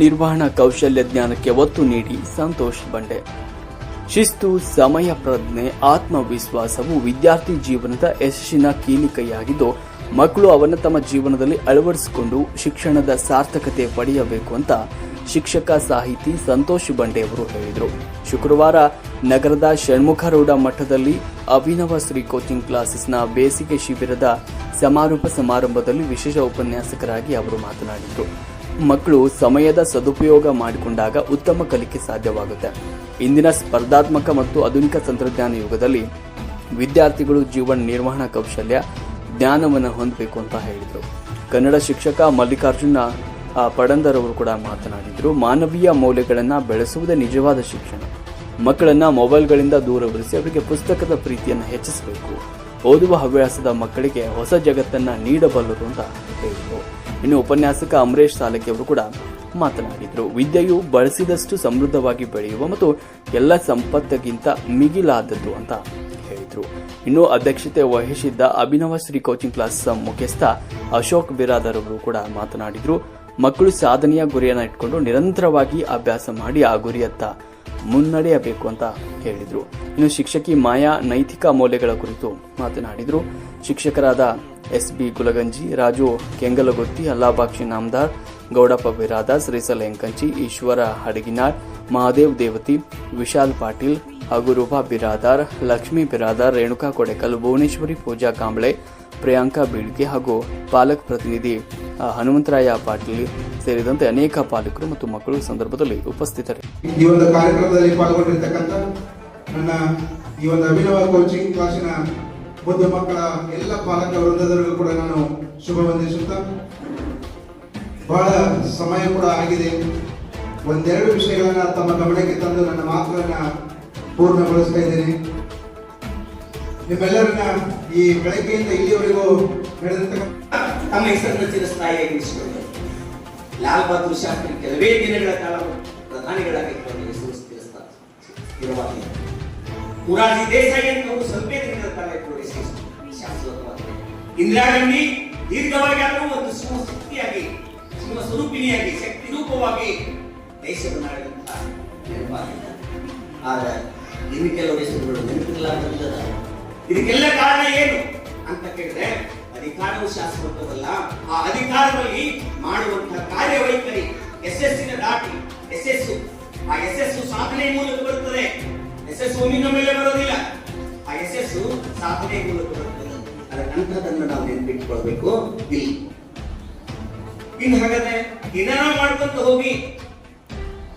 ನಿರ್ವಹಣಾ ಕೌಶಲ್ಯ ಜ್ಞಾನಕ್ಕೆ ಒತ್ತು ನೀಡಿ ಸಂತೋಷ್ ಬಂಡೆ. ಶಿಸ್ತು, ಸಮಯ, ಪ್ರಜ್ಞೆ, ಆತ್ಮವಿಶ್ವಾಸವು ವಿದ್ಯಾರ್ಥಿ ಜೀವನದ ಯಶಸ್ಸಿನ ಕೀಲಿಕೈಯಾಗಿದ್ದು, ಮಕ್ಕಳು ಅವನ್ನು ತಮ್ಮ ಜೀವನದಲ್ಲಿ ಅಳವಡಿಸಿಕೊಂಡು ಶಿಕ್ಷಣದ ಸಾರ್ಥಕತೆ ಪಡೆಯಬೇಕು ಅಂತ ಶಿಕ್ಷಕ ಸಾಹಿತಿ ಸಂತೋಷ್ ಬಂಡೆ ಅವರು ಹೇಳಿದರು. ಶುಕ್ರವಾರ ನಗರದ ಷಣ್ಮುಖರೌಡ ಮಠದಲ್ಲಿ ಅಭಿನವ ಶ್ರೀ ಕೋಚಿಂಗ್ ಕ್ಲಾಸಸ್ನ ಬೇಸಿಗೆ ಶಿಬಿರದ ಸಮಾರೋಪ ಸಮಾರಂಭದಲ್ಲಿ ವಿಶೇಷ ಉಪನ್ಯಾಸಕರಾಗಿ ಅವರು ಮಾತನಾಡಿದರು. ಮಕ್ಕಳು ಸಮಯದ ಸದುಪಯೋಗ ಮಾಡಿಕೊಂಡಾಗ ಉತ್ತಮ ಕಲಿಕೆ ಸಾಧ್ಯವಾಗುತ್ತೆ. ಇಂದಿನ ಸ್ಪರ್ಧಾತ್ಮಕ ಮತ್ತು ಆಧುನಿಕ ತಂತ್ರಜ್ಞಾನ ಯುಗದಲ್ಲಿ ವಿದ್ಯಾರ್ಥಿಗಳು ಜೀವನ ನಿರ್ವಹಣಾ ಕೌಶಲ್ಯ ಜ್ಞಾನವನ್ನು ಹೊಂದಬೇಕು ಅಂತ ಹೇಳಿದರು. ಕನ್ನಡ ಶಿಕ್ಷಕ ಮಲ್ಲಿಕಾರ್ಜುನ ಪಡಂದರ್ ಅವರು ಕೂಡ ಮಾತನಾಡಿದರು, ಮಾನವೀಯ ಮೌಲ್ಯಗಳನ್ನು ಬೆಳೆಸುವುದೇ ನಿಜವಾದ ಶಿಕ್ಷಣ. ಮಕ್ಕಳನ್ನ ಮೊಬೈಲ್ಗಳಿಂದ ದೂರವಿರಿಸಿ ಅವರಿಗೆ ಪುಸ್ತಕದ ಪ್ರೀತಿಯನ್ನು ಹೆಚ್ಚಿಸಬೇಕು. ಓದುವ ಹವ್ಯಾಸದ ಮಕ್ಕಳಿಗೆ ಹೊಸ ಜಗತ್ತನ್ನ ನೀಡಬಲ್ಲರು ಅಂತ ಹೇಳಿದರು. ಇನ್ನು ಉಪನ್ಯಾಸಕ ಅಮರೇಶ್ ಸಾಲಕ್ಕಿ ಅವರು ಕೂಡ ಮಾತನಾಡಿದರು. ವಿದ್ಯೆಯು ಬಳಸಿದಷ್ಟು ಸಮೃದ್ಧವಾಗಿ ಬೆಳೆಯುವ ಮತ್ತು ಎಲ್ಲ ಸಂಪತ್ತಿಗಿಂತ ಮಿಗಿಲಾದದ್ದು ಅಂತ ಹೇಳಿದರು. ಇನ್ನು ಅಧ್ಯಕ್ಷತೆ ವಹಿಸಿದ್ದ ಅಭಿನವ ಶ್ರೀ ಕೋಚಿಂಗ್ ಕ್ಲಾಸ್ ಮುಖ್ಯಸ್ಥ ಅಶೋಕ್ ಬಿರಾದರ್ ಅವರು ಕೂಡ ಮಾತನಾಡಿದರು. ಮಕ್ಕಳು ಸಾಧನೆಯ ಗುರಿಯನ್ನು ಇಟ್ಕೊಂಡು ನಿರಂತರವಾಗಿ ಅಭ್ಯಾಸ ಮಾಡಿ ಆ ಗುರಿಯತ್ತ ಮುನ್ನಡೆಯಬೇಕು ಅಂತ ಹೇಳಿದರು. ಇನ್ನು ಶಿಕ್ಷಕಿ ಮಾಯಾ ನೈತಿಕ ಮೌಲ್ಯಗಳ ಕುರಿತು ಮಾತನಾಡಿದರು. ಶಿಕ್ಷಕರಾದ ಎಸ್ ಬಿ ಗುಲಗಂಜಿ, ರಾಜು ಕೆಂಗಲಗೊತ್ತಿ, ಅಲ್ಲಾಬಾಕ್ಷಿ ನಾಮದಾರ್, ಗೌಡಪ್ಪ ಬಿರಾದ ಶ್ರೀಸಲ ಎಂಕಂಚಿ, ಈಶ್ವರ ಹಡಗಿನಾಳ್, ಮಹಾದೇವ್ ದೇವತಿ, ವಿಶಾಲ್ ಪಾಟೀಲ್ ಹಾಗೂ ರೂಪಾ ಬಿರಾದಾರ್, ಲಕ್ಷ್ಮೀ ಬಿರಾದಾರ್, ರೇಣುಕಾ ಕೊಡೆಕಲ್, ಭುವನೇಶ್ವರಿ ಪೂಜಾ ಕಾಂಬ್ಳೆ, ಪ್ರಿಯಾಂಕಾ ಬೀಳ್ಗೆ ಹಾಗೂ ಪಾಲಕ್ ಪ್ರತಿನಿಧಿ ಹನುಮಂತರಾಯ ಪಾಟೀಲ್ ಸೇರಿದಂತೆ ಅನೇಕ ಪಾಲಕರು ಮತ್ತು ಮಕ್ಕಳು ಸಂದರ್ಭದಲ್ಲಿ ಉಪಸ್ಥಿತರಿ. ಈ ಒಂದು ಕಾರ್ಯಕ್ರಮದಲ್ಲಿ ಪಾಲ್ಗೊಂಡಿರ್ತಕ್ಕಂಥ ನನ್ನ ಈ ಒಂದು ಅಭಿನವ ಕೋಚಿಂಗ್ ಕ್ಲಾಸಿನ ಬುದ್ಧ ಮಕ್ಕಳ ಎಲ್ಲ ಪಾಲಕ ವೃಂದದವರಿಗೂ ಕೂಡ ನಾನು ಶುಭ ವಂದಿಸುತ್ತಾ, ಬಹಳ ಸಮಯ ಕೂಡ ಆಗಿದೆ. ಒಂದೆರಡು ವಿಷಯಗಳನ್ನ ತಮ್ಮ ಗಮನಕ್ಕೆ ತಂದು ನನ್ನ ಮಾತುಗಳನ್ನ ಪೂರ್ಣಗೊಳಿಸ್ತಾ ಇದ್ದೇನೆ. ನಿಮ್ಮೆಲ್ಲರನ್ನ ಈ ಬೆಳಗ್ಗೆಯಿಂದ ಇಲ್ಲಿಯವರೆಗೂ ನಡೆದಿರ್ತಕ್ಕಂಥ ತಮ್ಮ ಹೆಸರನ್ನು ಚಿರಸ್ಥಾಯಿಯಾಗಿ ಇರಿಸಿಕೊಂಡರು ಲಾಲ್ ಬಹದ್ದೂರ್ ಶಾಸ್ತ್ರಿ ಕೆಲವೇ ದಿನಗಳ ಕಾಲ ಪ್ರಧಾನಿಗಳಾಗಿ ಹೆಸರು ಸ್ಥಿರವಾಗಿದೆ ಮುರಾರ್ಜಿ ದೇಸಾಯಿ ಅವರು ಸ್ವಲ್ಪ ದಿನಗಳ ಕಾಲ ಶಾಶ್ವತವಾಗಿ ಇಂದಿರಾ ಗಾಂಧಿ ದೀರ್ಘವಾಗಿ ಆದರೂ ಒಂದು ಸಿಂಹ ಶಕ್ತಿಯಾಗಿ, ಸಿಂಹ ಸ್ವರೂಪಿಣಿಯಾಗಿ, ಶಕ್ತಿ ರೂಪವಾಗಿ ದೇಶವನ್ನು ನೆನಪಾಗಿದೆ. ಆದ್ರೆ ಇನ್ನು ಕೆಲವು ಹೆಸರುಗಳು ನೆನಪಿಲ್ಲ ಇದಕ್ಕೆಲ್ಲ ಕಾರಣ ಏನು ಅಂತ ಕೇಳಿದ್ರೆ ಅಧಿಕಾರವು ಶಾಶ್ವತವಲ್ಲ ಆ ಅಧಿಕಾರದಲ್ಲಿ ಮಾಡುವಂತಹ ಕಾರ್ಯವೈಖರಿ ಯಶಸ್ಸಿನ ದಾಟಿ ಯಶಸ್ಸು ಆ ಯಶಸ್ಸು ಸಾಧನೆ ಮೂಲಕ ಬರುತ್ತದೆ. ಎಸ್ ಒಮ್ಮಿನ ಮೇಲೆ ಬರೋದಿಲ್ಲ ಆ ಯಶಸ್ಸು ಸಾಧನೆ ಮೂಲಕ ಬರುತ್ತದೆ. ಅದರ ನಂತರದನ್ನು ನಾವು ನೆನಪಿಟ್ಕೊಳ್ಬೇಕು. ಇಲ್ಲಿ. ಇನ್ನು ಹಾಗಾದ್ರೆ ಇದನ್ನ ಮಾಡ್ಕೊಂತ ಹೋಗಿ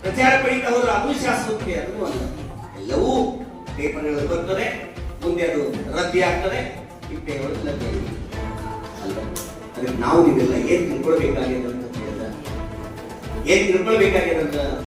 ಪ್ರಚಾರ ಪಡಿತಾ ಹೋದ್ರೆ ಅದು ಶಾಶ್ವತತೆ ಅದು ಅಲ್ಲ ಎಲ್ಲವೂ ಪೇಪರ್ಗಳು ಬರ್ತದೆ. ಮುಂದೆ ಅದು ರದ್ದಿ ಆಗ್ತದೆ. ಇಟ್ಟೆಗಳು ಲಭ್ಯ ಅದಕ್ಕೆ ನಾವು ನೀವೆಲ್ಲ ಏನ್ ತಿಳ್ಕೊಳ್ಬೇಕಾಗಿದೆ ಅಂತ ಹೇಳಿದ? ಏನ್ ತಿಳ್ಕೊಳ್ಬೇಕಾಗಿದೆ ಅಂತ